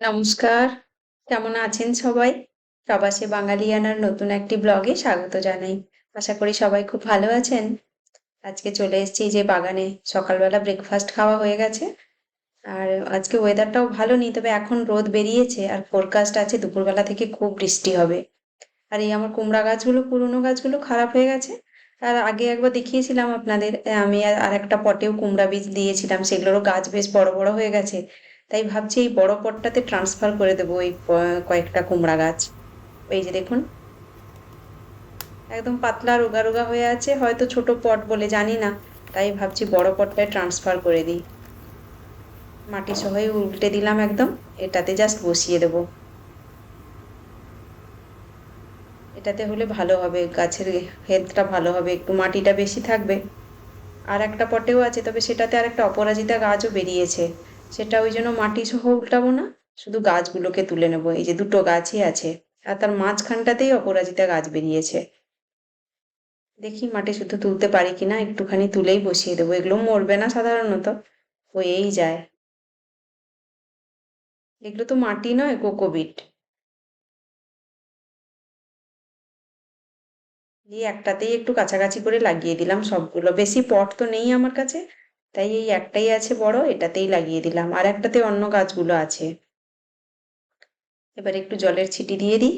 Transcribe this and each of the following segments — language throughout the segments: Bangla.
নমস্কার। কেমন আছেন সবাই? প্রবাসী বাঙালিয়ানার নতুন একটি ব্লগে স্বাগত জানাই। আশা করি সবাই খুব ভালো আছেন। আজকে চলে এসেছি যে বাগানে। সকালবেলা ব্রেকফাস্ট খাওয়া হয়ে গেছে। আর আজকে ওয়েদারটাও ভালো নেই, তবে এখন রোদ বেরিয়েছে আর ফোরকাস্ট আছে দুপুরবেলা থেকে খুব বৃষ্টি হবে। আর এই আমার কুমড়া গাছগুলো, পুরনো গাছগুলো খারাপ হয়ে গেছে। আর আগে একবার দেখিয়েছিলাম আপনাদের, আমি আর একটা পটেও কুমড়া বীজ দিয়েছিলাম, সেগুলোরও গাছ বেশ বড় বড় হয়ে গেছে। তাই ভাবছি এই বড় পটটাতে ট্রান্সফার করে দেবো ওই কয়েকটা কুমড়া গাছ। এই যে দেখুন। একদম পাতলা রোগা রোগা হয়ে আছে, হয়তো ছোট পট বলে জানি না, তাই ভাবছি বড় পটটায় ট্রান্সফার করে দিই। মাটি সহই উল্টে দিলাম একদম, এটাতে জাস্ট বসিয়ে দেবো। এটাতে হলে ভালো হবে, গাছের হেলথটা ভালো হবে, একটু মাটিটা বেশি থাকবে। আর একটা পটেও আছে, তবে সেটাতে আর একটা অপরাজিতা গাছও বেরিয়েছে। সেটা ওই জন্য মাটি সহ উল্টাবো না, শুধু গাছগুলোকে তুলে নেব। এই যে দুটো গাছই আছে, আর তার মাঝখানটাতেই অপরাজিতা গাছ বেরিয়েছে। দেখি মাটি শুধু তুলতে পারি কিনা, একটুখানি তুলেই বসিয়ে দেবো। এগুলো মরবে না সাধারণত, হয়েই যায়। এগুলো তো মাটি নয়, কোকোবিট। দিয়ে একটাতেই একটু কাছাকাছি করে লাগিয়ে দিলাম সবগুলো। বেশি পট তো নেই আমার কাছে তাই এই একটাই আছে বড়, এটাতেই লাগিয়ে দিলাম। আর একটাতে অন্য গাছগুলো আছে। এবার একটু জলের ছিটি দিয়ে দিই।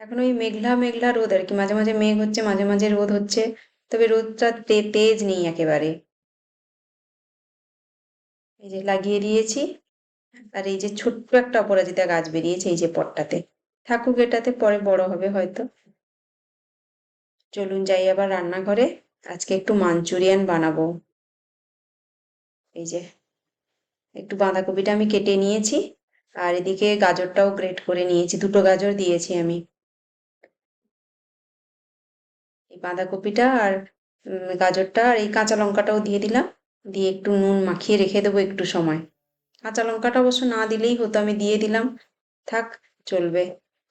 এখন ওই মেঘলা মেঘলা রোদ আর কি। মাঝে মাঝে মেঘ হচ্ছে, মাঝে মাঝে রোদ হচ্ছে। তবে রোদটা তেজ নেই একেবারে। এই যে লাগিয়ে দিয়েছি। আর এই যে ছোট্ট একটা অপরাজিতা গাছ বেরিয়েছে এই যে পটটাতে। থাকুক এটাতে, পরে বড় হবে হয়তো। চলুন যাই আবার রান্নাঘরে। আজকে একটু মাঞ্চুরিয়ান বানাবো। এই যে, একটু বাঁধাকপিটা আমি কেটে নিয়েছি। আর এদিকে গাজরটাও গ্রেট করে নিয়েছি। দুটো গাজর দিয়েছি আমি। এই বাঁধাকপিটা আর গাজরটা আর এই কাঁচা লঙ্কাটাও দিয়ে দিলাম। দিয়ে একটু নুন মাখিয়ে রেখে দেবো একটু সময়। কাঁচা লঙ্কাটা অবশ্য না দিলেই হতো, আমি দিয়ে দিলাম। থাক, চলবে।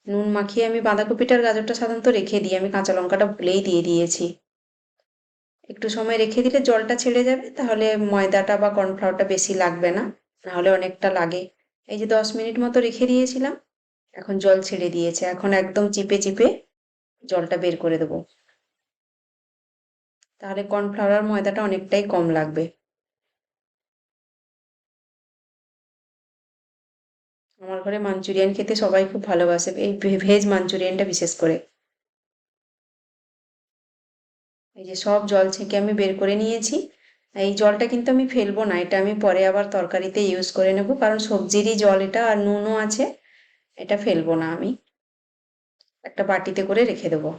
নুন মাখিয়ে আমি বাঁধাকপিটার গাজরটা সাধারণত রেখে দিই। আমি কাঁচা লঙ্কাটা ভুলেই দিয়ে দিয়েছি। একটু সময় রেখে দিলে জলটা ছেড়ে যাবে, তাহলে ময়দাটা বা কর্নফ্লাওয়ারটা বেশি লাগবে না, নাহলে অনেকটা লাগে। এই যে দশ মিনিট মতো রেখে দিয়েছিলাম, এখন জল ছেড়ে দিয়েছে। এখন একদম চিপে চিপে জলটা বের করে দেবো। তাহলে কর্নফ্লাওয়ার ময়দাটা অনেকটাই কম লাগবে। আমার ঘরে মাঞ্চুরিয়ান খেতে সবাই খুব ভালোবাসে, এই ভেজ মাঞ্চুরিয়ানটা বিশেষ করে। এই যে সব জল ছেঁকে আমি বের করে নিয়েছি। এই জলটা কিন্তু আমি ফেলব না, এটা আমি পরে আবার তরকারিতে ইউজ করে নেব, কারণ সবজিরই জল এটা আর নুনও আছে, এটা ফেলব না আমি। একটা বাটিতে করে রেখে দেবো।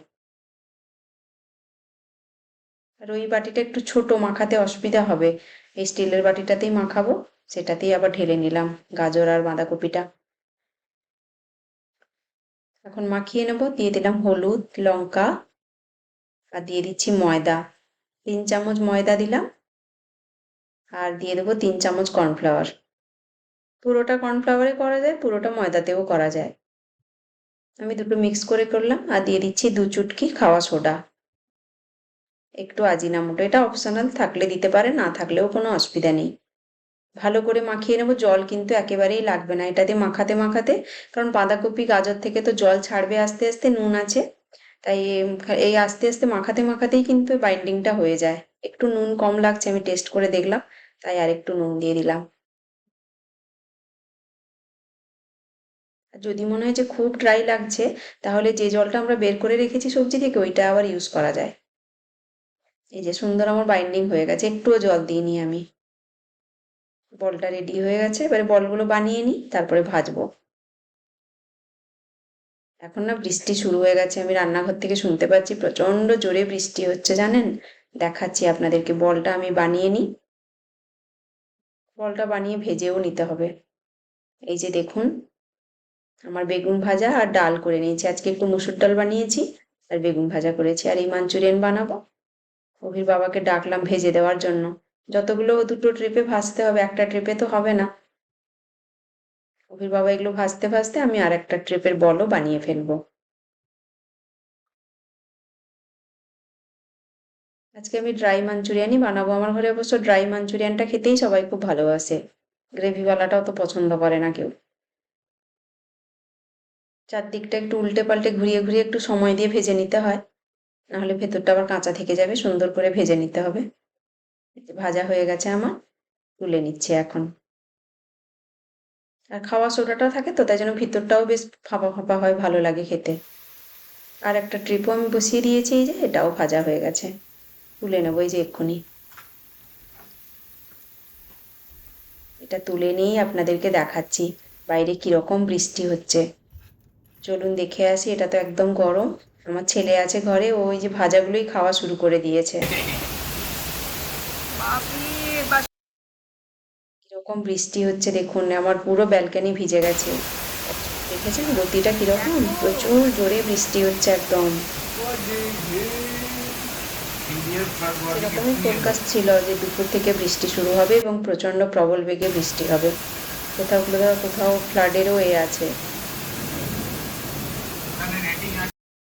আর ওই বাটিটা একটু ছোট মাখাতে অসুবিধা হবে, এই স্টিলের বাটিটাতেই মাখাবো। সেটাতেই আবার ঢেলে নিলাম, গাজর আর বাঁধাকপিটা। এখন মাখিয়ে নেব, দিয়ে দিলাম হলুদ, লঙ্কা, আর দিয়ে দিচ্ছি ময়দা। তিন চামচ ময়দা দিলাম, আর দিয়ে দেবো তিন চামচ কর্নফ্লাওয়ার। পুরোটা কর্নফ্লাওয়ারে করা যায়, পুরোটা ময়দাতেও করা যায়। আমি দুটো মিক্স করে করলাম, আর দিয়ে দিচ্ছি দু চুটকি খাওয়া সোডা। একটু আজিনামোটো, এটা অপশনাল থাকলে দিতে পারে, না থাকলেও কোনো অসুবিধা নেই। ভালো করে মাখিয়ে নেব। জল কিন্তু একেবারেই লাগবে না। এটা দিয়ে মাখাতে মাখাতে, কারণ বাঁধাকপি গাজর থেকে তো জল ছাড়বে আস্তে আস্তে, নুন আছে। তাই এই আস্তে আস্তে, মাখাতে, মাখাতেই কিন্তু বাইন্ডিংটা হয়ে যায়। একটু নুন কম লাগছে, আমি টেস্ট করে দেখলাম। তাই আর একটু নুন দিয়ে দিলাম। যদি মনে হয় যে খুব ড্রাই লাগছে, তাহলে যে জলটা আমরা বের করে রেখেছি সবজি থেকে, ওইটা আবার ইউজ করা যায়। এই যে সুন্দর আমার বাইন্ডিং হয়ে গেছে, একটুও জল দিইনি আমি। বলটা রেডি হয়ে গেছে। এবারে বলগুলো বানিয়ে নিই, তারপরে ভাজবো। এখন না বৃষ্টি শুরু হয়ে গেছে, আমি রান্নাঘর থেকে শুনতে পাচ্ছি প্রচণ্ড জোরে বৃষ্টি হচ্ছে, জানেন? দেখাচ্ছি আপনাদেরকে, বলটা আমি বানিয়ে নিই। বলটা বানিয়ে ভেজেও নিতে হবে। এই যে দেখুন, আমার বেগুন ভাজা আর ডাল করে নিয়েছি। আজকে একটু মুসুর ডাল বানিয়েছি আর বেগুন ভাজা করেছি। আর এই মাঞ্চুরিয়ান বানাবো। অভির বাবাকে ডাকলাম ভেজে দেওয়ার জন্য। যতগুলো দুটো ট্রিপে ভাজতে হবে, একটা ট্রিপে তো হবে না। বাবা এগুলো ভাজতে ভাজতে আমি আর একটা ট্রিপের বলও বানিয়ে ফেলব। আজকে আমি ড্রাই মাঞ্চুরিয়ানই বানাবো। আমার ঘরে অবশ্য ড্রাই মাঞ্চুরিয়ানটা খেতেই সবাই খুব ভালোবাসে। গ্রেভিওয়ালাটাও তো পছন্দ করে না কেউ। চারদিকটা একটু উল্টে পাল্টে ঘুরিয়ে ঘুরিয়ে একটু সময় দিয়ে ভেজে নিতে হয়। নাহলে ভেতরটা আবার কাঁচা থেকে যাবে, সুন্দর করে ভেজে নিতে হবে। ভাজা হয়ে গেছে আমার, তুলে নিচ্ছে এখন। আর খাওয়া সোডাটা থাকে তো, তাই জন্য ভিতরটাও বেশ ফাঁপা ফাঁপা হয়, ভালো লাগে খেতে। আর একটা ট্রিপও আমি বসিয়ে দিয়েছি, এই যে এটাও ভাজা হয়ে গেছে। তুলে নেব, এই যে এক্ষুনি। এটা তুলে নিয়েই আপনাদেরকে দেখাচ্ছি, বাইরে কীরকম বৃষ্টি হচ্ছে। চলুন দেখে আসি, এটা তো একদম গরম। আমার ছেলে আছে ঘরে ওই যে ভাজাগুলোই খাওয়া শুরু করে দিয়েছে। কীরকম বৃষ্টি হচ্ছে দেখুন আমার পুরো ব্যালকানি ভিজে গেছে। দেখেছেন গতিটা কীরকম? প্রচুর জোরে বৃষ্টি হচ্ছে একদম। এরকমই ফোরকাস্ট ছিল যে দুপুর থেকে বৃষ্টি শুরু হবে এবং প্রচণ্ড প্রবল বেগে বৃষ্টি হবে। কোথাও কোথাও কোথাও ফ্লাডেরও এ আছে।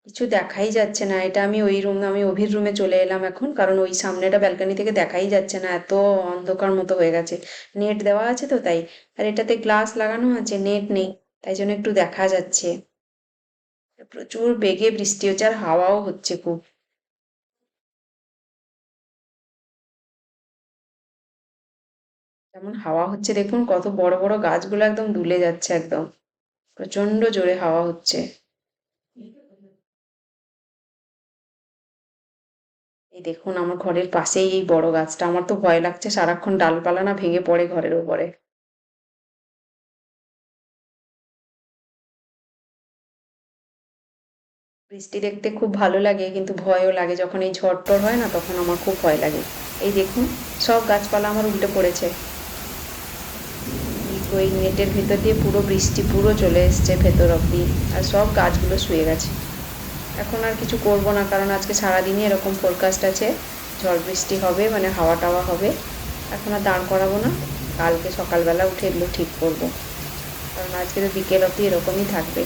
কিছু দেখাই যাচ্ছে না। এটা আমি ওই রুম আমি অভির রুমে চলে এলাম এখন, কারণ ওই সামনেটা ব্যালকানি থেকে দেখাই যাচ্ছে না। এত অন্ধকার মতো হয়ে গেছে। নেট দেওয়া আছে তো তাই। আর এটাতে গ্লাস লাগানো আছে নেট নেই। তাই জন্য একটু দেখা যাচ্ছে। প্রচুর বেগে বৃষ্টি হচ্ছে আর হাওয়াও হচ্ছে খুব। যেমন হাওয়া হচ্ছে দেখুন, কত বড় বড় গাছগুলো একদম দুলে যাচ্ছে একদম। প্রচণ্ড জোরে হাওয়া হচ্ছে। দেখুন, আমার ঘরের পাশেই এই বড় গাছটা। আমার তো ভয় লাগছে সারাক্ষণ ডালপালা না ভেঙে পড়ে ঘরের উপরে বৃষ্টি দেখতে খুব ভালো লাগে, কিন্তু ভয়ও লাগে। যখন এই ঝড় টর হয় না, তখন আমার খুব ভয় লাগে। এই দেখুন, সব গাছপালা আমার উল্টে পড়েছে। ওই নেটের ভেতর দিয়ে পুরো বৃষ্টি পুরো চলে এসছে ভেতর অব্দি আর সব গাছগুলো শুয়ে গেছে। এখন আর কিছু করব না, কারণ আজকে সারাদিনই এরকম ফোরকাস্ট আছে। ঝড় বৃষ্টি হবে মানে হাওয়া টাওয়া হবে। এখন আর দাঁড় করাবো না। কালকে সকালবেলা উঠে এগুলো ঠিক করব। কারণ আজকে তো বিকেল অব্দি এরকমই থাকবে।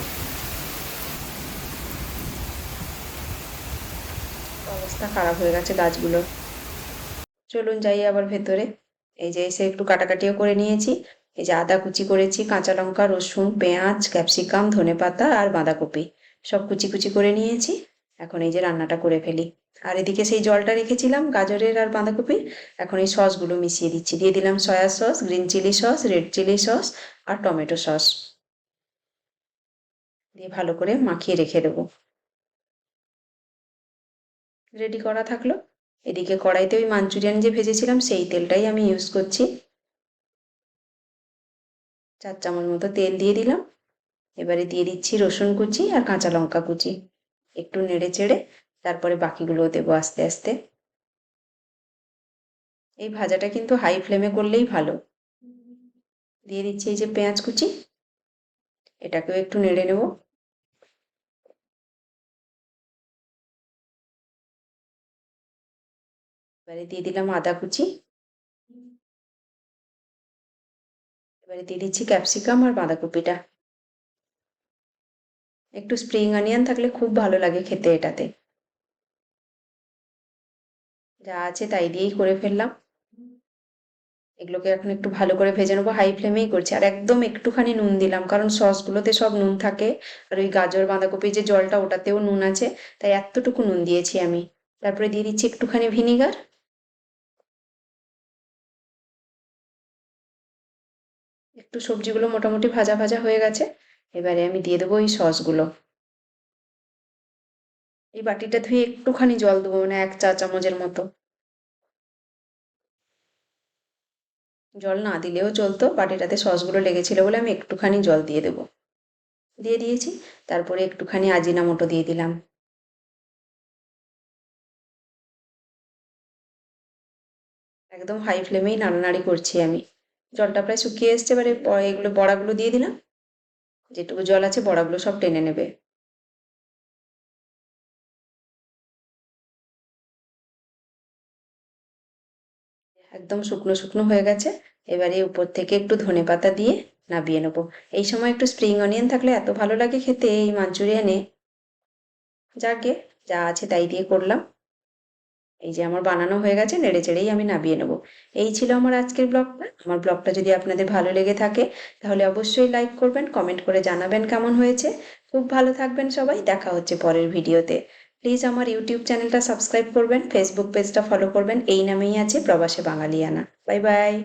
অবস্থা খারাপ হয়ে গেছে গাছগুলোর চলুন যাই আবার ভেতরে। এই যে এসে একটু কাটাকাটিও করে নিয়েছি। এই যে আদা কুচি করেছি, কাঁচা লঙ্কা, রসুন, পেঁয়াজ, ক্যাপসিকাম, ধনেপাতা আর বাঁধাকপি। সব কুচি কুচি করে নিয়েছি। এখন এই যে রান্নাটা করে ফেলি। আর এদিকে সেই জলটা রেখেছিলাম, গাজরের আর বাঁধাকপির। এখন এই সসগুলো মিশিয়ে দিচ্ছি। দিয়ে দিলাম soy sauce, green chilli sauce, red chilli sauce আর টমেটো সস। দিয়ে ভালো করে মাখিয়ে রেখে দেবো। রেডি করা থাকল। এদিকে কড়াইতে ওই মাঞ্চুরিয়ান যে ভেজেছিলাম, সেই তেলটাই আমি ইউজ করছি। চার চামচ মতো তেল দিয়ে দিলাম। এবারে দিয়ে দিচ্ছি রসুন কুচি আর কাঁচা লঙ্কা কুচি। একটু নেড়ে চেড়ে তারপরে বাকিগুলোও দেবো আস্তে আস্তে। এই ভাজাটা কিন্তু হাই ফ্লেমে করলেই ভালো। দিয়ে দিচ্ছি এই যে পেঁয়াজ কুচি, এটাকেও একটু নেড়ে নেব। এবারে দিয়ে দিলাম আদা কুচি। এবারে দিয়ে দিচ্ছি ক্যাপসিকাম আর বাঁধাকপিটা। একটু স্প্রিং অনিয়ন থাকলে খুব ভালো লাগে খেতে এটাতে। যা আছে তাই দিয়েই করে ফেললাম। এগুলোকে এখন একটু ভালো করে ভেজে নেব হাই ফ্লেমেই করছি। আর একদম একটুখানি নুন দিলাম, কারণ সসগুলোতে সব নুন থাকে। আর ওই গাজর, বাঁধাকপি যে জলটা ওটাতেও নুন আছে, তাই এতটুকু নুন দিয়েছি আমি। তারপরে দিয়ে দিচ্ছি একটুখানি ভিনিগার একটু সবজিগুলো মোটামুটি ভাজা ভাজা হয়ে গেছে। এবারে আমি দিয়ে দেবো ওই সসগুলো। এই বাটিটা ধুয়ে একটুখানি জল দেবো মানে এক চা চামচের মতো। জল না দিলেও চলতো, বাটিটাতে সসগুলো লেগেছিল বলে আমি একটুখানি জল দিয়ে দেবো। দিয়ে দিয়েছি, তারপরে একটুখানি আজিনা আজিনামোটো দিয়ে দিলাম। একদম হাই ফ্লেমেই নাড়ানাড়ি করছি আমি। জলটা প্রায় শুকিয়ে এসছে, এবারে এগুলো বড়াগুলো দিয়ে দিলাম। যেটুকু জল আছে বড়াগুলো সব টেনে নেবে। একদম শুকনো শুকনো হয়ে গেছে। এবারে উপর থেকে একটু ধনে পাতা দিয়ে নাবিয়ে নেব। এই সময় একটু স্প্রিং অনিয়ন থাকলে এত ভালো লাগে খেতে এই মাঞ্চুরিয়ানে। যাকে যা আছে তাই দিয়ে করলাম। এই যে আমার বানানো হয়ে গেছে, নেড়ে চেড়েই আমি নামিয়ে নেব। এই ছিল আমার আজকের ব্লগটা। আমার ব্লগটা যদি আপনাদের ভালো লেগে থাকে, তাহলে অবশ্যই লাইক করবেন, কমেন্ট করে জানাবেন কেমন হয়েছে। খুব ভালো থাকবেন সবাই, দেখা হচ্ছে পরের ভিডিওতে। প্লিজ আমার ইউটিউব চ্যানেলটা সাবস্ক্রাইব করবেন, ফেসবুক পেজটা ফলো করবেন, এই নামেই আছে প্রবাসে বাঙালিয়ানা। Bye bye.